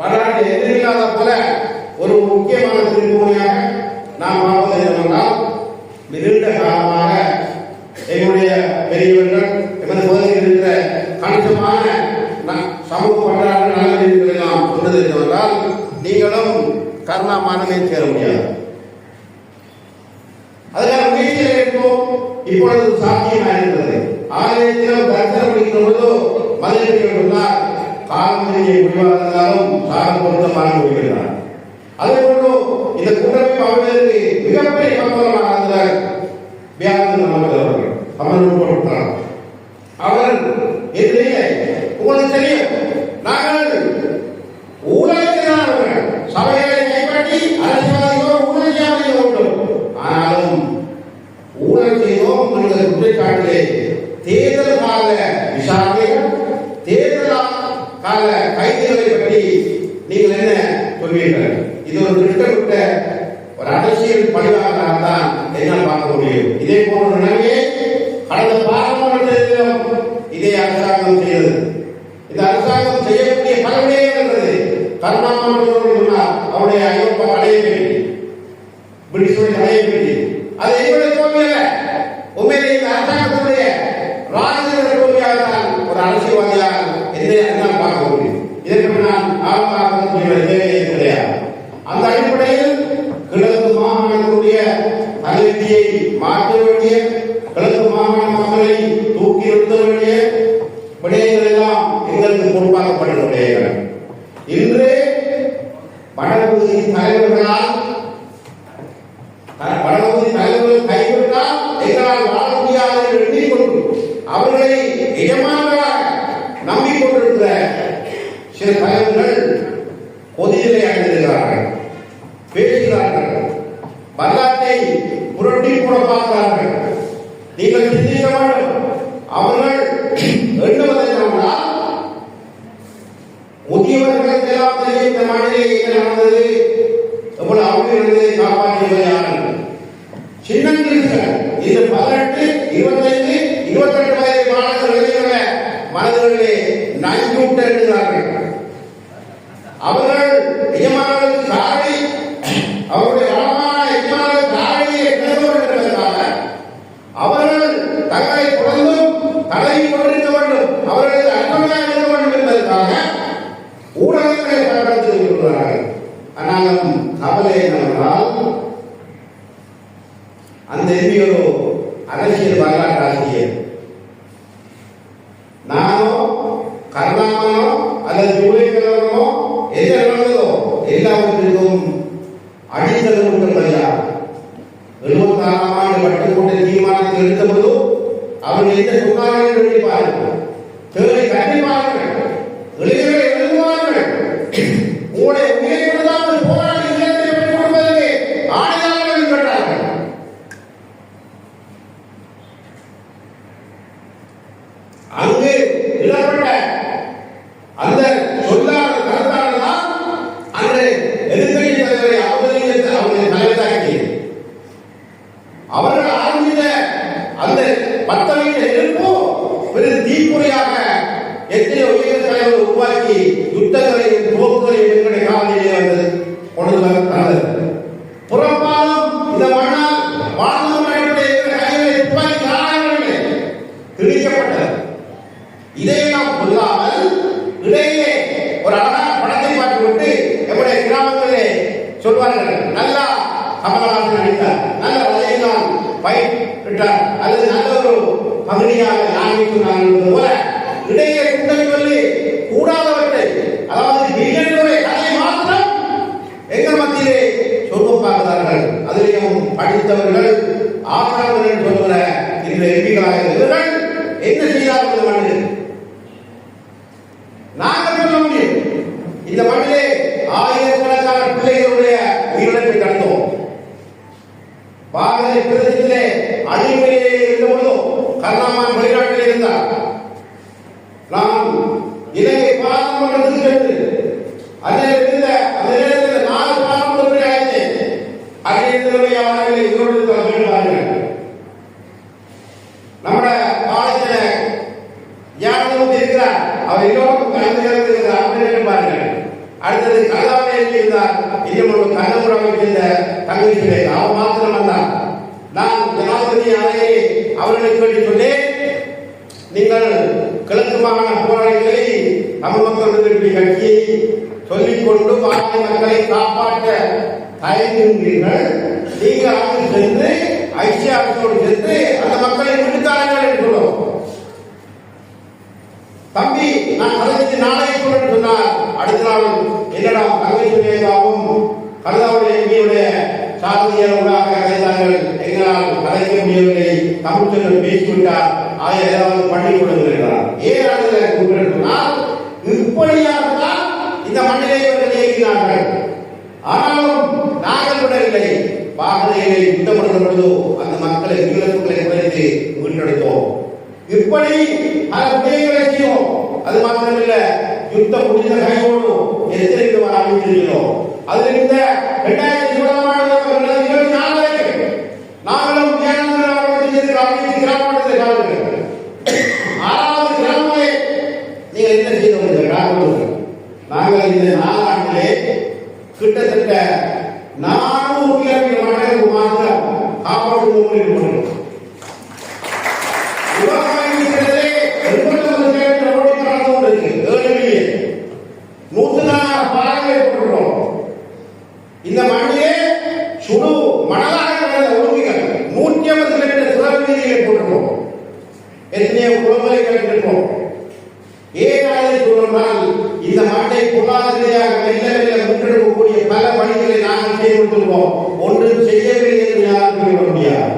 வரலாற்று எதிரில்லாத போல ஒரு முக்கியமான திருப்பூரியாக நாம் பார்ப்பது என்னவென்றால் நீண்ட காலமாக எங்களுடைய பெரியவர்கள் எமது பகுதியில் இருக்கிற கணிசமான சமூக பற்றாளர்கள் நலவீர்கள் நாம் சொன்னது என்னவென்றால் நீங்களும் கருணா மாநிலம் சேர முடியாது. அதனால் முயற்சியில் இருப்போம் இப்பொழுது சாத்தியமாக இருக்கிறது ஆலயத்திலும் தரிசனம் முடிக்கிற பொழுது காலமுறையை முடிவாக சாரம் பொருத்தமாக முடிகிறார் அதே போன்று இந்த கூட்டமைப்பு அமைவதற்கு மிகப்பெரிய பக்கமாக இருந்தார் வியாபாரம் நமக்கு அவர்கள் அமர்வு அவர் எதிரே உங்களுக்கு தெரியும் நாங்கள் ஊழலுக்கிறார்கள் சபைகளை கைப்பற்றி அரசியல்வாதிகளோ ஊழல் செய்யாமல் வேண்டும் ஆனாலும் ஊழல் செய்தோம் என்ற குற்றச்சாட்டிலே தேர்தல் கால விசாரணைகள் கால கைதிகளை பற்றி நீங்கள் என்ன சொல்வீர்கள்? இது ஒரு திட்டமிட்ட ஒரு அரசியல் பணிவாளராக தான் என்னால் பார்க்க முடியும். இதே போன்ற நிலைமையை கடந்த பாராளுமன்றத்திலும் இதே அரசாங்கம் செய்தது. இந்த அரசாங்கம் செய்யக்கூடிய பல விடயங்கள் இருந்தது கருணாமன்றோடு சொன்னார் அவருடைய ஐரோப்பா அடைய வேண்டி பிரிட்டிஷோட அடைய வேண்டி அது எங்களுடைய தோல்வி அல்ல. உண்மையிலே இந்த அரசாங்கத்துடைய ராஜதந்திர தோல்வியாக தான் ஒரு அரசியல்வாதியாக எந்த இதற்கு நான் ஆரம்பமாக தேவையே கிடையாது அந்த அடிப்படையில் கிழக்கு மாகாணத்துடைய தலைவிதியை மாற்ற வேண்டிய கிழக்கு மாகாண மக்களை தூக்கி நிறுத்த வேண்டிய விடயங்கள் எல்லாம் எங்களுக்கு பொறுப்பாக்கப்பட்ட விடயங்கள் இன்று வடபகுதி தலைவர்களால் வடபகுதி தலைவர்கள் கைவிட்டால் எங்களால் வாழ முடியாது என்று எண்ணிக்கொண்டு அவர்களை சில பயன்கள் பொதியிலே அடைந்திருக்கிறார்கள் பேசுகிறார்கள். வரலாற்றை புரட்டி கூட பார்க்கிறார்கள் நீங்கள் சிந்திக்க வேண்டும் அவர்கள் எண்ணுவது என்னவென்றால் முதியவர்களை எல்லாம் இந்த மண்ணிலே என்ன நடந்தது? எவ்வளவு அவங்க இருந்ததை காப்பாற்றியவை யாரும் சின்னங்கள் இது பதினெட்டு இருபத்தைந்து இருபத்தெட்டு வயது மாணவர்கள் எழுதியுள்ள மனதிலே நஞ்சூட்ட எழுதுகிறார்கள் அவர்கள் எஜமானர்களுக்கு அவருடைய வளமான எஜமானர்கள் சாரடியை கிளம்ப என்பதற்காக அவர்கள் தங்களை தொடர்ந்தும் தடவி கொண்டிருக்க வேண்டும் அவர்களுக்கு அன்பமையாக இருக்க வேண்டும் என்பதற்காக ஊடகங்களை ஆனாலும் கவலை என்னவென்றால் அந்த எம்பி அரசியல் வரலாற்று ஆசிரியர் நானோ கருணாமனோ அல்லது ஆறாம் ஆண்டு பட்டுக்கோட்டை தீர்மானத்தை எடுத்த பொழுது அவர்கள் எந்த சொன்னார்கள் என்று எழுதிப்பார்கள் தேவை கண்டிப்பார்கள் இளைஞர்களை சொல்வார்கள். நல்லா கமலஹாசன் நடித்தார் நல்ல ரஜினிகாந்த் பயிர் அல்லது நல்ல ஒரு பகுதியாக நாங்கள் போல இடையே சொல்லி கூடாதவற்றை அதாவது பிரியாணியுடைய கதையை மாத்திரம் எங்கள் மத்தியிலே சொல்ல பார்க்கிறார்கள் அதிலேயும் படித்தவர்கள் ஆசாரர்கள் சொல்லுகிற இந்த எம்பிகளாக இவர்கள் என்ன செய்தார்கள் இந்த மண்ணில் நாங்கள் சொல்ல முடியும் இந்த மண்ணிலே ஆயிரக்கணக்கான பிள்ளைகளுடைய உயிரிழப்பை கண்டோம் பாரதி பிரதேசத்திலே அடிமையிலே இருந்த பொழுதும் கருணாமான் வெளிநாட்டில் நான் இலங்கை பாதம் சென்று அதே இருந்த நாலு பாராளுமன்ற ஆயிடுச்சு அதே இருந்தவரை அவர்களை இதோடு வேண்டுவார்கள் நம்முடைய பாலத்தில் ஞானமூர்த்தி இருக்கிறார்? அவர் பாருங்கள் அடுத்தது கல்லாவை எழுதியிருந்தார். இன்னும் ஒரு கண்ணபுரம் இருந்த தங்கச்சியை அவர் மாத்திரமல்ல. நான் ஜனாதிபதி அறையை அவர்களுக்கு வேண்டி சொன்னேன். நீங்கள் கிழக்கு மாகாண போராளிகளை தமிழ் விடுதலை கட்சியை சொல்லிக்கொண்டு மாநில மக்களை காப்பாற்ற தயங்குகின்றீர்கள். நீங்கள் அங்கு சென்று ஐக்கிய அரசோடு சென்று அந்த மக்களை விடுத்தார்கள் என்று சொல்லும் தம்பி நான் கலைஞருக்கு நாளைய சொன்னார். அடுத்த நாள் என்னடா தங்கை சுரேகாவும் கருதாவுடைய எங்களுடைய சாதனையாளர்களாக கலைத்தார்கள் எங்களால் கலைக்க முடியவில்லை. தமிழ் பேசிவிட்டார். அதை ஏதாவது பண்ணி கொடுங்கிறார் ஏன் அதில் கூப்பிட்டால் இப்படியாகத்தான் இந்த மண்ணிலே இவர்கள் இயங்கினார்கள் ஆனாலும் நாங்கள் விடவில்லை பாகதைகளை யுத்தப்படுத்த பொழுதோ அந்த மக்களை உயிரிழப்புகளை குறைத்து முன்னெடுத்தோம் இப்படி பல விடயங்களை செய்யும் அது மாத்திரமில்ல யுத்த முடிந்த கையோடு எத்தனை விதமான அமைச்சிருக்கிறோம் அதில் இந்த இரண்டாயிரத்தி இருபதாம் ஆண்டு தியானந்தர் அவர்கள் கிராமத்தை காணுங்கள் ஆறாவது கிராமமே நீங்கள் என்ன செய்து கொண்டிருக்கிறார்கள் நாங்கள் இந்த நாலாண்டிலே கிட்டத்தட்ட நானூறு கிலோமீட்டர் மண்டலம் மாத்திரம் காப்பாற்று எத்தனையோ குளமலை கட்டிருக்கோம் ஏன் அதை சொல்றால் இந்த நாட்டை பொருளாதார மெல்ல மெல்ல முன்னெடுக்கக்கூடிய பல பணிகளை நாங்கள் செய்து கொண்டிருக்கோம் ஒன்றும் செய்யவில்லை என்று யாரும் சொல்ல முடியாது.